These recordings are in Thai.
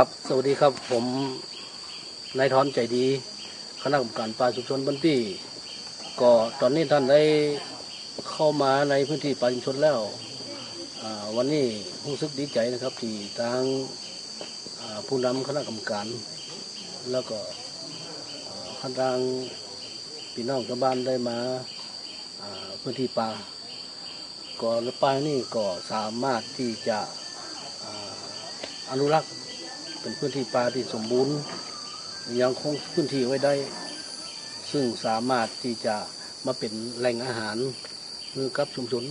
ครับสวัสดีครับผมนายทอนใจดีคณะกรรมการป่าชุมชนบันปี้ก็ตอนนี้ท่านได้เข้ามาในพื้นที่ป่าชุมชนแล้วอ่าวันนี้รู้สึกดีใจนะครับที่ทางผู้นำคณะกรรมการ แล้วก็อ่าทางทางพี่น้องชาวบ้านได้มาอ่าพื้นที่ป่าก็ในป่านี่ก็สามารถที่จะอ่าอนุรักษ์ เป็นพื้นที่ป่าที่สมบูรณ์ ยังคงพื้นที่ไว้ได้ ซึ่งสามารถที่จะมาเป็นแหล่งอาหารให้กับชุมชน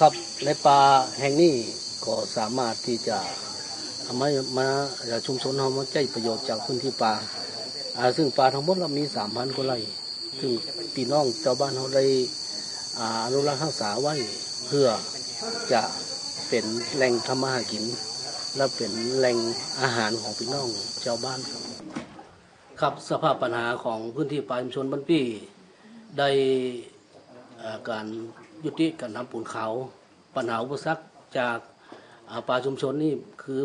ครับในป่าแห่งนี้ก็สามารถที่จะเอามามาชุมชนเรามาใช้ประโยชน์จากพื้นที่ป่าซึ่งป่าทั้งหมดเรามีสามพันกว่าไร่ซึ่งพี่น้องชาวบ้านเขาได้อ่าอนุรักษ์รักษาไว้เพื่อจะเป็นแหล่งทำมาหากิน และเป็นแหล่งอาหารของพี่น้องชาวบ้านครับ ครับสภาพปัญหาของพื้นที่ป่าชุมชนบ้านปี้ได้การยุติการทำปูนเขาปัญหาอุปสรรคจากาป่าชุมชนนี่คือ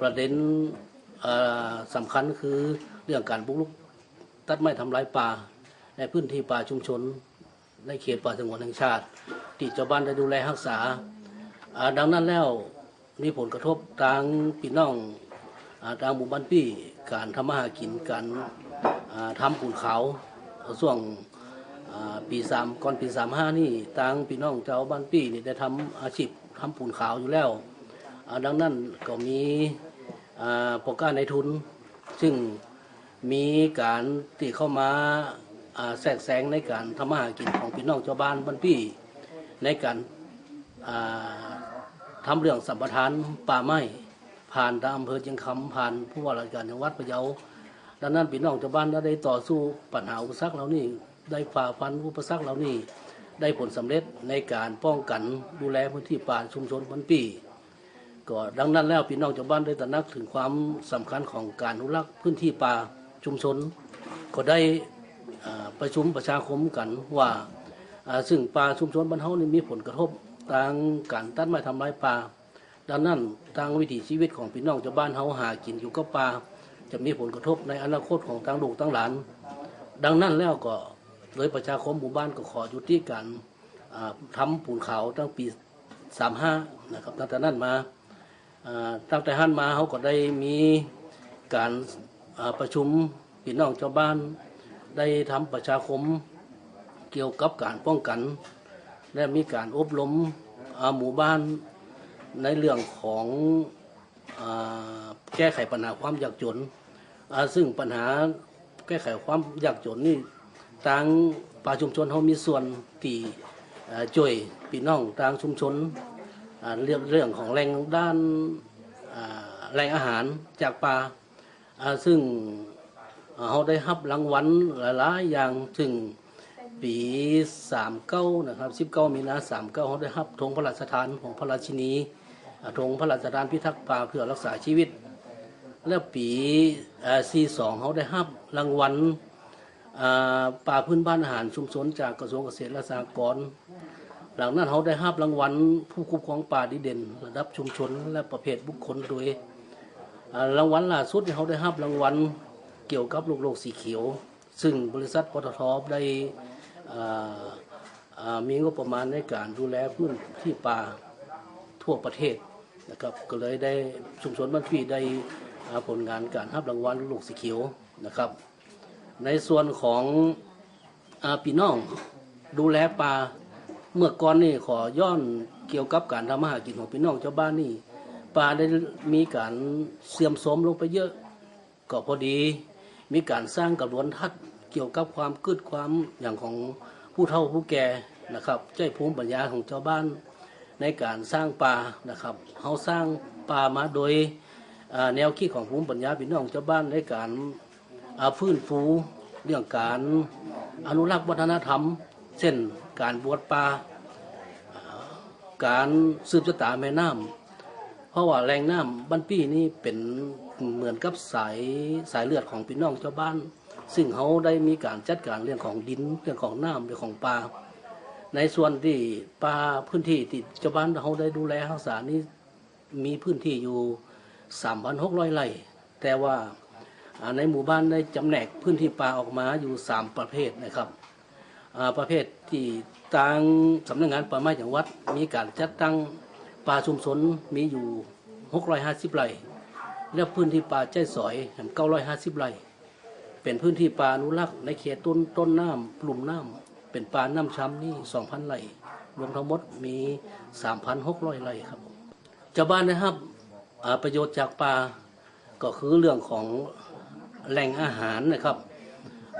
ประเด็นสำคัญคือเรื่องการบุกรุกตัดไม้ทำลายป่า ในพื้นที่ป่าชุมชน ในเขตป่าสงวนแห่งชาติ ที่ชาวบ้านได้ดูแลรักษาอ่าดังนั้นแล้ว มีผลกระทบทางพี่น้องอทางหมู่บ้านปี้การทำมาหากินการทำปูนเขาวช่วงปีสามก่อนปีสามห้านี่ทางพี่น้องชาวบ้านปี้นี่ได้ทำอาชีพทำปูนขาวอยู่แล้ว ดังนั้นก็มีโปรการในทุน ซึ่งมีการที่เข้ามาแทรกแซงในการทำมาหากินของพี่น้องชาวบ้านบ้านปี้ในการ อ่าทำเรื่องสัมปทานป่าไม้ผ่านทางอำเภอเชียงคำผ่านผู้ว่าราชการจังหวัดพะเยาดังนั้นพี่น้องชาวบ้านได้ต่อสู้ปัญหาอุปสรรคเหล่านี้ ได้ฝ่าฟันอุปสรรคเหล่านี้ ได้ผลสำเร็จในการป้องกันดูแลพื้นที่ป่าชุมชนพันปีก็ดังนั้นแล้วพี่น้องชาวบ้านได้ตระหนักถึงความสำคัญของการอนุรักษ์พื้นที่ป่าชุมชน ก็ได้ประชุมประชาคมกันว่าอ่าซึ่งป่าชุมชนบ้านเฮานี่มีผลกระทบ ทางการตัดไม้ทำลายป่าดังนั้นทางวิถีชีวิตของพี่น้องชาวบ้านเฮาหากินอยู่กับป่าจะมีผลกระทบในอนาคตของทางลูกทางหลาน ดังนั้นแล้วก็โดยประชาคมหมู่บ้านก็ขอยุติการอ่าทำปูนขาวตั้งปี 35 นะครับตั้งแต่นั้นมาตั้งแต่หันมาเขาก็ได้มีการประชุมพี่น้องชาวบ้าน ได้ทำประชาคมเกี่ยวกับการป้องกัน และมีการอบรมอาหมู่บ้านในเรื่องของอแก้ไขปัญหาความยากจน ซึ่งปัญหาแก้ไขความยากจนนี่ทางป่าชุมชนเขามีส่วนที่อ่าช่วยพี่น้องทางชุมชนเรื่องเรื่องของแรงด้านแรงอาหารจากป่าซึ่งเขาได้รับรางวัลหลายๆอย่างซึ่ง ปีสามเก้านะครับสิบเก้ามีนาสามเก้าเขาได้รับธงพระราชทานของพระราชินีธงพระราชทานพิทักษ์ป่าเพื่อรักษาชีวิต และปีสี่สองเขาได้รับรางวัลป่าพื้นบ้านอาหารชุมชนจากกระทรวงเกษตรและสหกรณ์หลังนั้นเขาได้รับรางวัลผู้คุ้มครองป่าดีเด่น ระดับชุมชนและประเภทบุคคลโดยรางวัลล่าสุดเขาได้รับรางวัลเกี่ยวกับลูกโลกสีเขียว ซึ่งบริษัทปตทได้อ่าอ่า มีงบประมาณในการดูแลพื้นที่ป่าทั่วประเทศนะครับก็เลยได้ชุมชนบ้านพี่ได้ผลงานการรับรางวัลลูกสีเขียวนะครับ ในส่วนของอพี่น้องดูแลป่าเมื่อก่อนนี่ขอย้อนเกี่ยวกับการทำมาหากินของพี่น้องชาวบ้านนี่ป่าได้มีการเสื่อมโทรมลงไปเยอะ ก็พอดีมีการสร้างกระบวนทัศน์ เกี่ยวกับความกึดความอย่างของผู้เฒ่าผู้แก่นะครับใจภูมิปัญญาของชาวบ้านในการสร้างป่านะครับเขาสร้างป่ามาโดยแนวคิดของภูมิปัญญาพี่น้องชาวบ้านในการอาฟื้นฟูเรื่องการอนุรักษ์วัฒนธรรม เช่นการบวชป่าการสืบชะตาแม่น้ำเพราะว่าแรงน้ำบ้านปี้นี่เป็นเหมือนกับสายสายเลือดของพี่น้องชาวบ้าน ซึ่งเขาได้มีการจัดการเรื่องของดินเรื่องของน้ำเรื่องของปลาในส่วนที่ปลาพื้นที่ที่ชาวบ้านเขาได้ดูแลรักษานี่มีพื้นที่อยู่3,600ไร่แต่ว่าในหมู่บ้านได้จำแนกพื้นที่ป่าออกมาอยู่สามประเภทนะครับประเภทที่ทางสำนักงานป่าไม้จังหวัด มีการจัดตั้งป่าชุมชนมีอยู่ 650ไร่และพื้นที่ป่าใจสอย 950ไร่ เป็นพื้นที่ป่าอนุรักษ์ในเขตต้นต้นน้ำปลุ่มน้ำเป็นป่าน้ำช้ำนี่2,000ไร่รวมทั้งหมดมี3,600ไร่ครับชาวบ้านนะครับประโยชน์จากป่าก็คือเรื่องของแหล่งอาหารนะครับ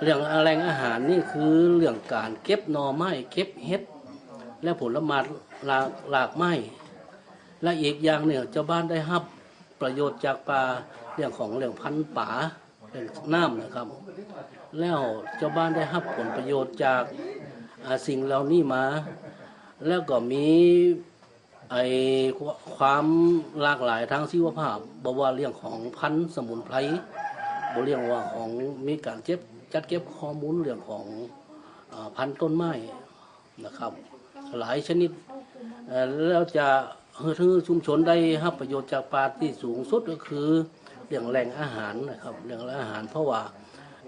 เรื่องแหล่งอาหารนี่คือเรื่องการเก็บหน่อไม้เก็บเห็ดและผลไม้หลากหลากไม้และอีกอย่างเนี่ยชาวบ้านได้รับประโยชน์จากปลาเรื่องของเรื่องพันธุ์ป่า เรื่องน้ำนะครับ แล้วชาบ้านได้รับผลประโยชน์จากสิ่งเหล่านี้มา แล้วก็มีไอความหลากหลายทางชีวภาพบว่าเรื่องของพันธุ์สมุนไพรบเรื่องว่าของมีการเจ็บจัดเก็บข้อมูลเรื่องของอพันธุ์ต้นไม้นะครับ หลายชนิดแล้วจะให้ชุมชนได้รับประโยชน์จากปลาที่สูงสุดก็คือ เรื่องแหล่งอาหารนะครับเรื่องแหลงอาหาร เพราะว่า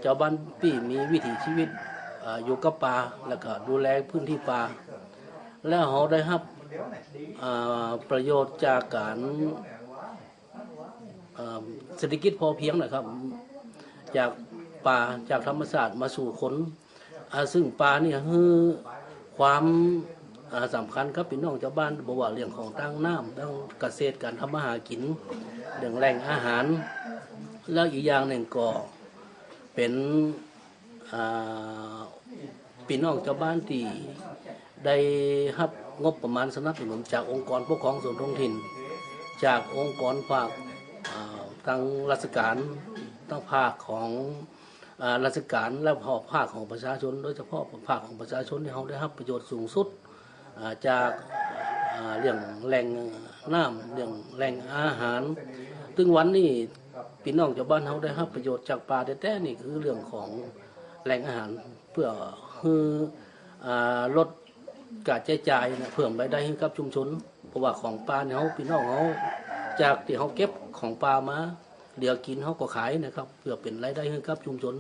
ชาวบ้านปี่มีวิถีชีวิตออยู่กับปลาแล้วก็ดูแลพื้นที่ปลาแล้วเขาได้รับประโยชน์จากการเศรษฐกิจพอเพียงนะครับ จากป่าจากธรรมศาสตร์มาสู่คนซึ่งป่านี่คือความ สำคัญครับพี่น้องชาวบ้านบอกว่าเรื่องของตั้งน้ำตั้งเกษตรการทำมาหากินเรื่องแหล่งอาหาร แล้วอีกอย่างหนึ่งก็เป็นพี่น้องชาวบ้านที่ได้รับงบประมาณสนับสนุนจากองค์กรปกครองส่วนท้องถิ่น จากองค์กรภาคอ่าทางราชการทั้งภาคของราชการและภาคของประชาชน โดยเฉพาะภาคของประชาชนที่เขาได้รับประโยชน์สูงสุด จากเรื่องแหล่งน้ำเรื่องแหล่งอาหาร ซึ่งวันนี้พี่น้องชาวบ้านเขาได้รับประโยชน์จากป่าแท้ๆนี่คือเรื่องของแหล่งอาหารเพื่อคือลดการใช้จ่ายนะเพิ่มรายได้ให้กับชุมชน เพราะว่าของปลาเนี่ยเขาพี่น้องเขาจากที่เขาเก็บของปลามาเหลือกินเขาก็ขายนะครับ เพื่อเป็นรายได้ให้กับชุมชน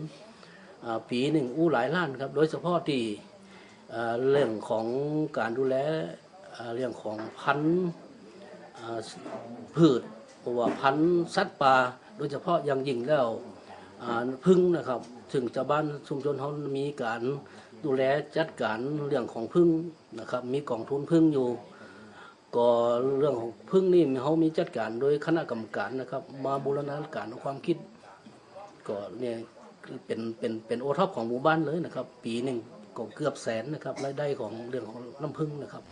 ปีหนึ่งอู้หลายล้านครับ โดยเฉพาะที่ เรื่องของการดูแลเรื่องของพันธุ์พืชเพราะว่าพันธุ์สัตว์ป่าโดยเฉพาะอย่างยิ่งแล้วพึ่งนะครับถึงชาวบ้านชุมชนเขามีการดูแลจัดการเรื่องของพึ่งนะครับ มีกองทุนพึ่งอยู่ ก็เรื่องของพึ่งนี่เขามีจัดการโดยคณะกรรมการนะครับ มาบูรณาการความคิดก็เนี่ยเป็นเป็นเป็นโอท็อปของหมู่บ้านเลยนะครับ ปีหนึ่ง ก็เกือบแสนนะครับรายได้ของเรื่องของน้ำพึ่งนะครับ